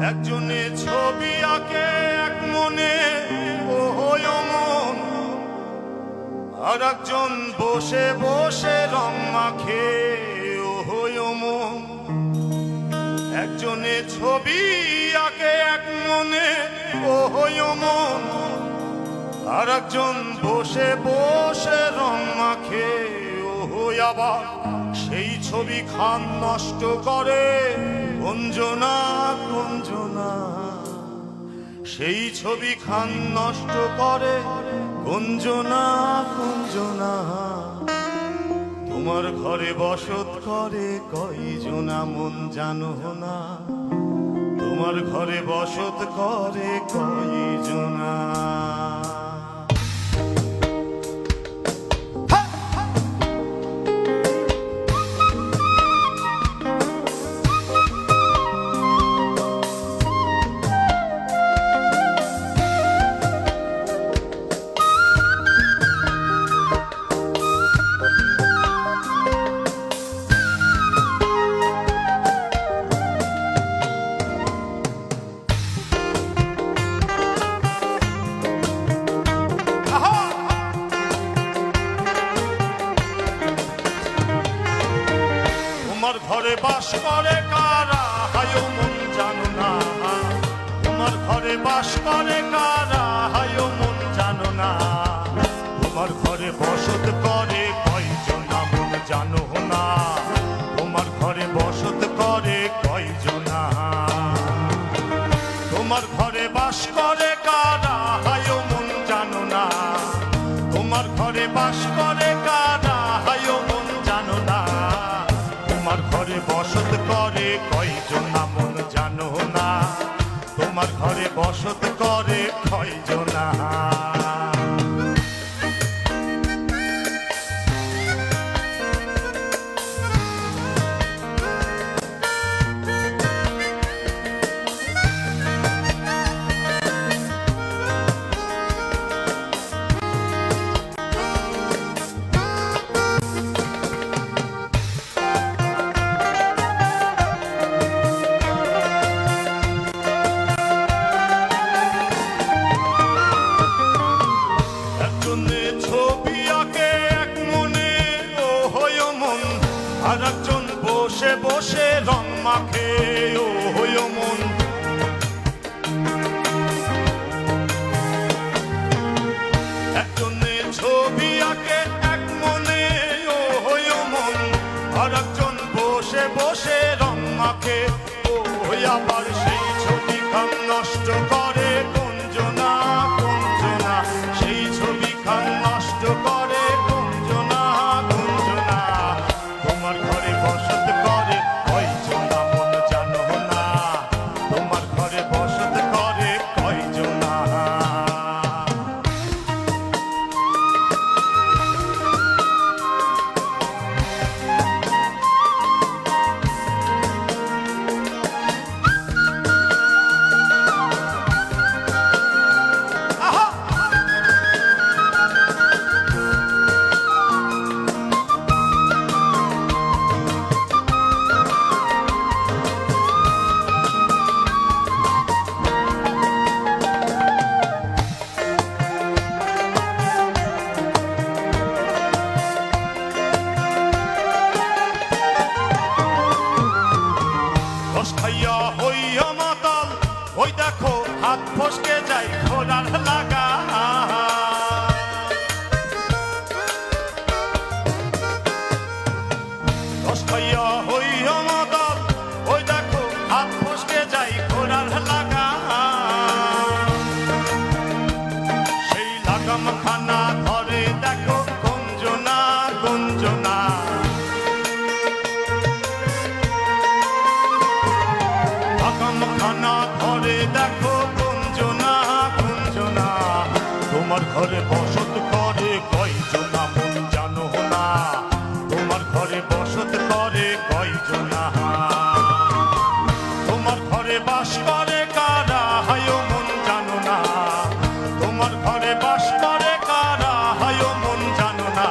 একজনে ছবি আঁকে, এক মনে মন আর একজন বসে বসে রং মাখে মন একজনে ছবি আঁকে, এক মনে মন আর একজন বসে বসে রং মাখে আবার সেই ছবি খান নষ্ট করে। কঞ্জনা কঞ্জনা সেই ছবি খান নষ্ট করে। কঞ্জনা কঞ্জনা তোমার ঘরে বসত করে কয়জনা মন জানো না? তোমার ঘরে বসত করে কয়জনা করে কারা? হায় মন জানো না। তোমার ঘরে বাস করে কারা? হায় মন জানো না। তোমার ঘরে বসত করে কয়জনা? মন জানো না। তোমার ঘরে বসত করে কয়জনা? তোমার ঘরে বাস করে কারা? হায় মন জানো না। তোমার ঘরে বাস করে তোমার ঘরে বসত করে কয়জনা একজনে আর একজন বসে বসে রং মাখে। ও হইয়া সেই ছবি। হইয়া মাতাল ওই দেখো হাত ফসকে যাই ঘোড়ার লাগা। সেই লাগাম খানা ধরে দেখো গঞ্জনা গঞ্জনা। আকাম খানা ঘরে দেখো কুঞ্জনা কুঞ্জনা তোমার ঘরে বসত করে কয়জনা বাস করে কারা? হায় মন জানো না। তোমার ঘরে বাস করে কারা? হায় মন জানো না।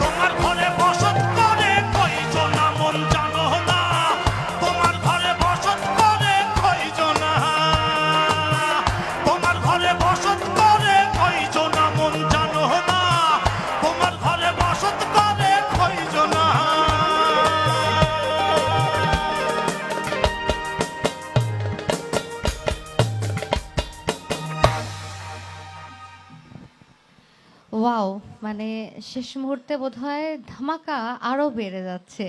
তোমার ঘরে বসত করে কইছো না মন জানো না। তোমার ঘরে বসত করে কইছো না তোমার ঘরে বসত করে না মন জানো না। ওয়াও মানে শেষ মুহূর্তে বোধহয় ধামাকা আরও বেড়ে যাচ্ছে।